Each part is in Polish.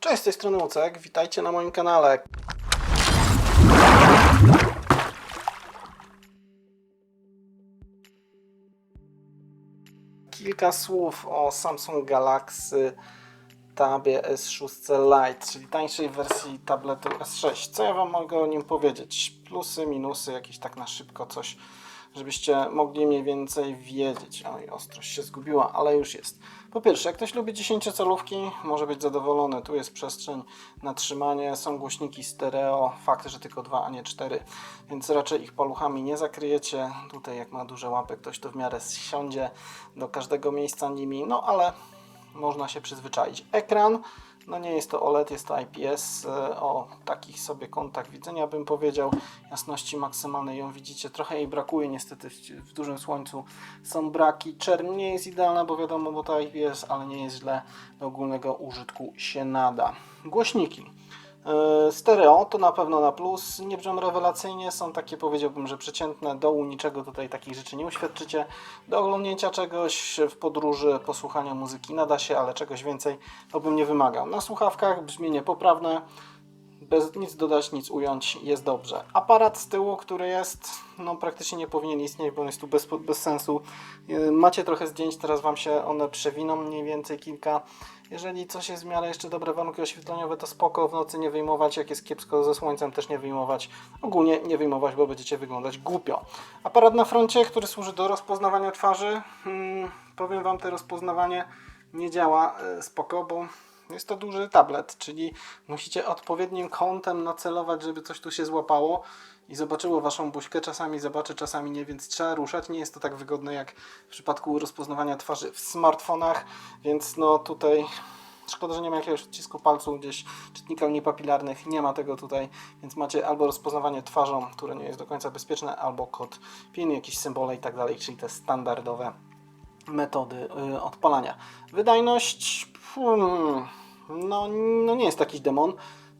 Cześć, z tej strony Ucek, witajcie na moim kanale. Kilka słów o Samsung Galaxy Tabie S6 Lite, czyli tańszej wersji tabletu S6. Co ja Wam mogę o nim powiedzieć? Plusy, minusy, jakieś tak na szybko coś, żebyście mogli mniej więcej wiedzieć. Oj, ostrość się zgubiła, ale już jest. Po pierwsze, jak ktoś lubi 10-calówki, może być zadowolony. Tu jest przestrzeń na trzymanie, są głośniki stereo. Fakt, że tylko dwa, a nie cztery, więc raczej ich paluchami nie zakryjecie. Tutaj, jak ma duże łapy, ktoś to w miarę siądzie do każdego miejsca nimi, no ale można się przyzwyczaić. Ekran, no nie jest to OLED, jest to IPS e, o takich sobie kątach widzenia bym powiedział. Jasności maksymalnej ją widzicie, trochę jej brakuje niestety w, dużym słońcu. Są braki, czerń nie jest idealna, bo wiadomo, bo to IPS, ale nie jest źle, do ogólnego użytku się nada. Głośniki. E, Stereo to na pewno na plus, nie brzmią rewelacyjnie, są takie powiedziałbym, że przeciętne, dołu niczego tutaj takich rzeczy nie uświadczycie. Do oglądnięcia czegoś w podróży, posłuchania muzyki nada się, ale czegoś więcej to bym nie wymagał. Na słuchawkach brzmienie poprawne, bez nic dodać, nic ująć, jest dobrze. Aparat z tyłu, który jest, no praktycznie nie powinien istnieć, bo on jest tu bez, bez sensu. Yy, Macie trochę zdjęć, teraz Wam się one przewiną, mniej więcej kilka. Jeżeli coś jest w miarę jeszcze dobre warunki oświetleniowe, to spoko, w nocy nie wyjmować, jak jest kiepsko ze słońcem też nie wyjmować. Ogólnie nie wyjmować, bo będziecie wyglądać głupio. Aparat na froncie, który służy do rozpoznawania twarzy, hmm, powiem Wam, to rozpoznawanie nie działa e, spoko, bo jest to duży tablet, czyli musicie odpowiednim kątem nacelować, żeby coś tu się złapało i zobaczyło waszą buźkę. Czasami zobaczy, czasami nie, więc trzeba ruszać. Nie jest to tak wygodne jak w przypadku rozpoznawania twarzy w smartfonach, więc no tutaj szkoda, że nie ma jakiegoś odcisku palcu gdzieś czytnika linii papilarnych. Nie ma tego tutaj, więc macie albo rozpoznawanie twarzą, które nie jest do końca bezpieczne, albo kod PIN, jakieś symbole i tak dalej, czyli te standardowe metody y, odpalania. Wydajność hmm, no, no nie jest taki demon.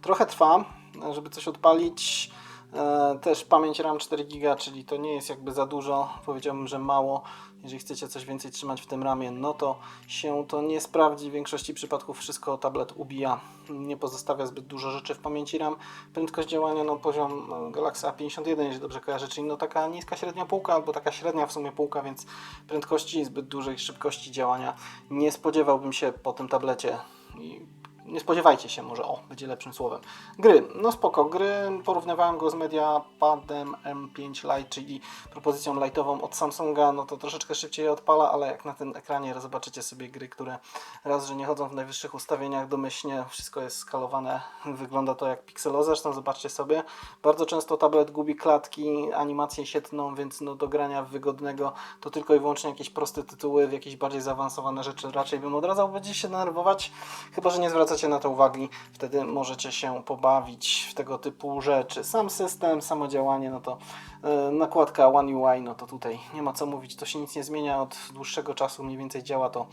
Trochę trwa, żeby coś odpalić. E, też pamięć RAM 4 GB, czyli to nie jest jakby za dużo. Powiedziałbym, że mało. Jeżeli chcecie coś więcej trzymać w tym ramie, no to się to nie sprawdzi. W większości przypadków wszystko tablet ubija. Nie pozostawia zbyt dużo rzeczy w pamięci RAM. Prędkość działania, no poziom no, Galaxy A51, jeżeli dobrze kojarzę, czyli no taka niska średnia półka, albo taka średnia w sumie półka, więc prędkości zbyt dużej szybkości działania nie spodziewałbym się po tym tablecie. I nie spodziewajcie się, może o, będzie lepszym słowem. Gry, no spoko, gry, porównywałem go z Mediapadem M5 Lite, czyli propozycją lightową od Samsunga, no to troszeczkę szybciej odpala, ale jak na tym ekranie zobaczycie sobie gry, które raz, że nie chodzą w najwyższych ustawieniach domyślnie, wszystko jest skalowane, wygląda to jak pikselowe, zresztą zobaczcie sobie, bardzo często tablet gubi klatki, animację sietną, więc no do grania wygodnego to tylko i wyłącznie jakieś proste tytuły, w jakieś bardziej zaawansowane rzeczy raczej bym odradzał, będziecie się denerwować, chyba, że nie zwracacie na to uwagi, wtedy możecie się pobawić w tego typu rzeczy. Sam system, samo działanie, no to e, nakładka One UI, no to tutaj nie ma co mówić, to się nic nie zmienia od dłuższego czasu, mniej więcej działa to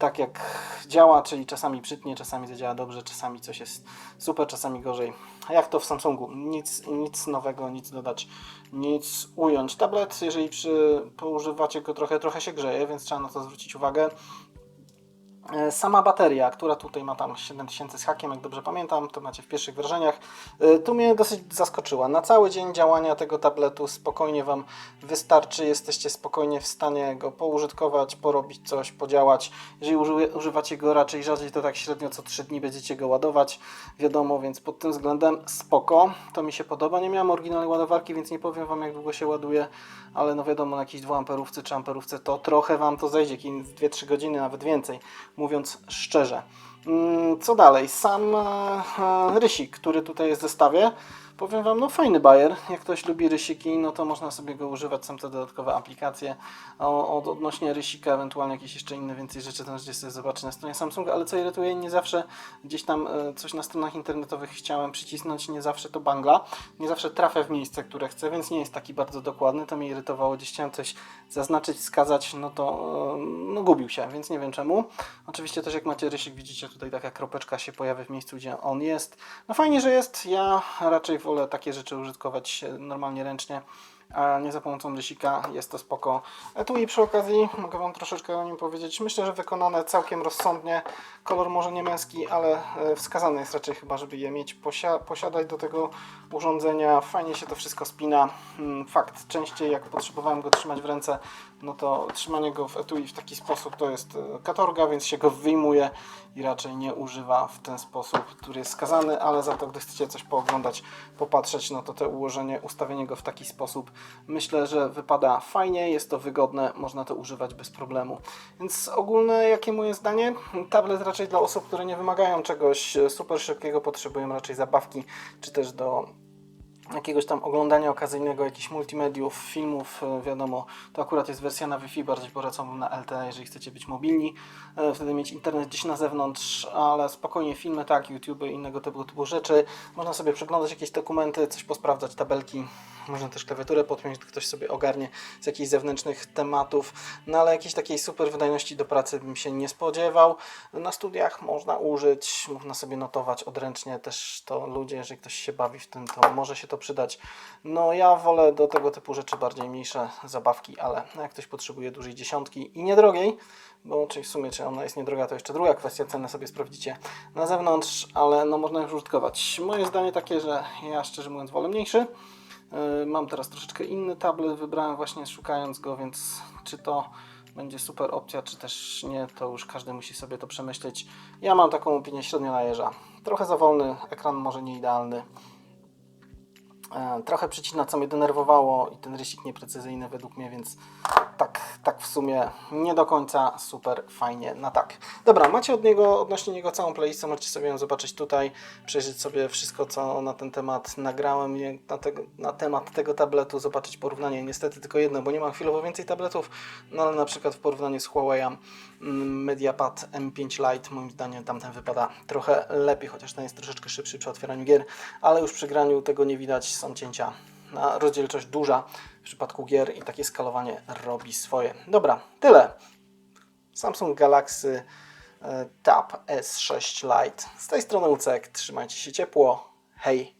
tak jak działa, czyli czasami przytnie, czasami zadziała dobrze, czasami coś jest super, czasami gorzej. Jak to w Samsungu? Nic, nic nowego, nic dodać, nic ująć. Tablet, jeżeli przy, poużywacie go trochę, trochę się grzeje, więc trzeba na to zwrócić uwagę. E, Sama bateria, która tutaj ma tam 7000 z hakiem, jak dobrze pamiętam, to macie w pierwszych wrażeniach, e, tu mnie dosyć zaskoczyła. Na cały dzień działania tego tabletu spokojnie Wam wystarczy, jesteście spokojnie w stanie go poużytkować, porobić coś, podziałać. Jeżeli uży- używacie go raczej rzadziej, to tak średnio co 3 dni będziecie go ładować, wiadomo, więc pod tym względem spoko, to mi się podoba. Nie miałem oryginalnej ładowarki, więc nie powiem Wam jak długo się ładuje, ale no wiadomo, na jakiejś 2 amperówce czy amperówce to trochę Wam to zejdzie, 2-3 godziny, nawet więcej mówiąc szczerze. Mm, Co dalej? Sam e, e, rysik, który tutaj jest w zestawie, powiem Wam, no fajny bajer. Jak ktoś lubi rysiki, no to można sobie go używać, są te dodatkowe aplikacje. Odnośnie rysika, ewentualnie jakieś jeszcze inne więcej rzeczy, to możecie sobie zobaczyć na stronie Samsunga, ale co irytuje, nie zawsze gdzieś tam e, coś na stronach internetowych chciałem przycisnąć, nie zawsze to bangla, nie zawsze trafię w miejsce, które chcę, więc nie jest taki bardzo dokładny, to mnie irytowało, gdzieś chciałem coś zaznaczyć, wskazać, no to no gubił się, więc nie wiem czemu. Oczywiście też jak macie rysik, widzicie tutaj taka kropeczka się pojawia w miejscu, gdzie on jest. No fajnie, że jest, ja raczej wolę takie rzeczy użytkować e, normalnie ręcznie a nie za pomocą rysika. Jest to spoko. Etui przy okazji, mogę Wam troszeczkę o nim powiedzieć. Myślę, że wykonane całkiem rozsądnie. Kolor może nie męski, ale e, wskazany jest raczej chyba, żeby je mieć, posia posiadać do tego urządzenia. Fajnie się to wszystko spina. Mm, Fakt, częściej jak potrzebowałem go trzymać w ręce, no to trzymanie go w etui w taki sposób to jest e, katorga, więc się go wyjmuje i raczej nie używa w ten sposób, który jest skazany, ale za to gdy chcecie coś pooglądać, popatrzeć, no to te ułożenie, ustawienie go w taki sposób myślę, że wypada fajnie, jest to wygodne, można to używać bez problemu. Więc ogólne jakie moje zdanie? Tablet raczej dla osób, które nie wymagają czegoś e, super szybkiego, potrzebują raczej zabawki, czy też do jakiegoś tam oglądania okazyjnego, jakichś multimediów, filmów, e, wiadomo, to akurat jest wersja na Wi-Fi, bardziej polecam na LTE, jeżeli chcecie być mobilni, e, wtedy mieć internet gdzieś na zewnątrz, ale spokojnie filmy, tak, YouTube i innego typu, typu rzeczy, można sobie przeglądać jakieś dokumenty, coś posprawdzać, tabelki, można też klawiaturę podpiąć, gdy ktoś sobie ogarnie z jakichś zewnętrznych tematów, no ale jakiejś takiej super wydajności do pracy bym się nie spodziewał. Na studiach można użyć, można sobie notować odręcznie też to ludzie, jeżeli ktoś się bawi w tym, to może się to przydać. No ja wolę do tego typu rzeczy bardziej mniejsze zabawki, ale jak ktoś potrzebuje dużej dziesiątki i niedrogiej, bo czyli w sumie czy ona jest niedroga, to jeszcze druga kwestia, cenę sobie sprawdzicie na zewnątrz, ale no można już użytkować. Moje zdanie takie, że ja szczerze mówiąc wolę mniejszy. Yy, Mam teraz troszeczkę inny tablet, wybrałem właśnie szukając go, więc czy to będzie super opcja, czy też nie, to już każdy musi sobie to przemyśleć. Ja mam taką opinię średnio na jeża. Trochę za wolny, ekran może nie idealny. E, Trochę przycina, co mnie denerwowało i ten rysik nieprecyzyjny według mnie, więc tak, tak w sumie nie do końca super fajnie na tak. Dobra, macie od niego, odnośnie niego całą playlistę, możecie sobie ją zobaczyć tutaj, przejrzeć sobie wszystko, co na ten temat nagrałem, na, tego, na temat tego tabletu, zobaczyć porównanie. Niestety tylko jedno, bo nie mam chwilowo więcej tabletów, no ale na przykład w porównaniu z Huawei mm, Mediapad M5 Lite, moim zdaniem tamten wypada trochę lepiej, chociaż ten jest troszeczkę szybszy przy otwieraniu gier, ale już przy graniu tego nie widać, są cięcia na rozdzielczość duża w przypadku gier i takie skalowanie robi swoje. Dobra, tyle. Samsung Galaxy e, Tab S6 Lite. Z tej strony Ucek, trzymajcie się ciepło. Hej!